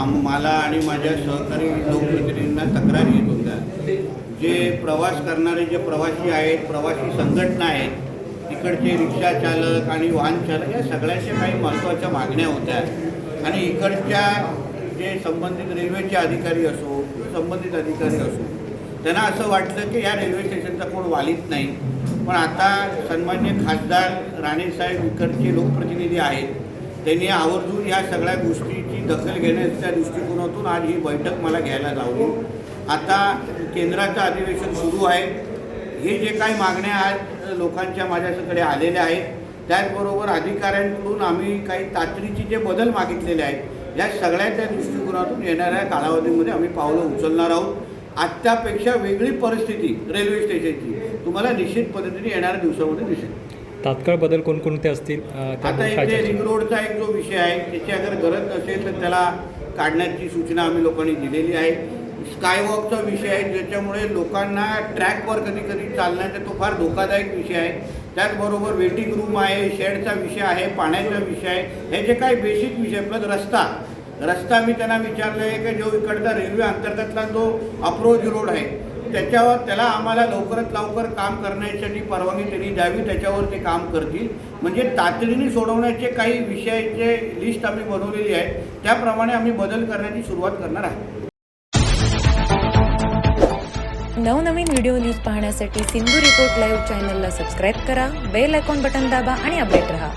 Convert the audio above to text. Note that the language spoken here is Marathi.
आम मला आणि माझ्या सहकारी लोकप्रतिनिधींना तक्रारी येत होत्या. जे प्रवास करणारे जे प्रवासी आहेत प्रवासी संघटना आहेत तिकडचे रिक्षा चालक आणि वाहन चालक या सगळ्याच्या काही महत्त्वाच्या मागण्या होत्या. आणि इकडच्या जे संबंधित रेल्वेचे अधिकारी असो संबंधित अधिकारी असो त्यांना असं वाटलं की या रेल्वे स्टेशनचा कोण वालीत नाही. पण आता सन्मान्य खासदार राणेसाहेब इकडचे लोकप्रतिनिधी आहेत त्यांनी आवर्जून या सगळ्या गोष्टीची दखल घेण्याच्या दृष्टिकोनातून आज ही बैठक मला घ्यायला लावली. आता केंद्राचं अधिवेशन सुरू आहे. हे जे काही मागण्या आज लोकांच्या माझ्याकडे आलेल्या आहेत. त्याचबरोबर अधिकाऱ्यांकडून आम्ही काही तातडीचे जे बदल मागितलेले आहेत या सगळ्याच्या दृष्टिकोनातून येणाऱ्या कालावधीमध्ये आम्ही पावलं उचलणार आहोत. आत्तापेक्षा वेगळी परिस्थिती रेल्वे स्टेशनची. तुम्हाला निश्चित पद्धतीने येणाऱ्या दिवसामध्ये दिसेल. तात्काळ बदल कोणकोणते असतील आता इथे? रिंग रोडचा एक जो विषय आहे त्याची अगर गरज नसेल तर त्याला काढण्याची सूचना आम्ही लोकांनी दिलेली आहे. स्कायवॉकचा विषय आहे ज्याच्यामुळे लोकांना ट्रॅकवर कधी कधी चालण्याचा तो फार धोकादायक विषय आहे. त्याचबरोबर वेटिंग रूम आहे शेडचा विषय आहे पाण्याचा विषय आहे. हे जे काही बेसिक विषय प्लस रस्ता. रस्ता मी त्यांना विचारलं आहे की जो इकडचा रेल्वे अंतर्गतला जो अप्रोच रोड आहे त्याच्यावर त्याला आम्हाला लवकरात लवकर काम करण्यासाठी परवानगी त्यांनी द्यावी त्याच्यावर ते काम करतील. म्हणजे तातडीने सोडवण्याचे काही विषयाचे लिस्ट आम्ही बनवलेली आहे त्याप्रमाणे आम्ही बदल करण्याची सुरुवात करणार आहे. नवनवीन व्हिडिओ न्यूज पाहण्यासाठी सिंधू रिपोर्ट लाईव्ह चॅनलला सबस्क्राईब करा बेल आयकॉन बटन दाबा आणि अपडेट रहा.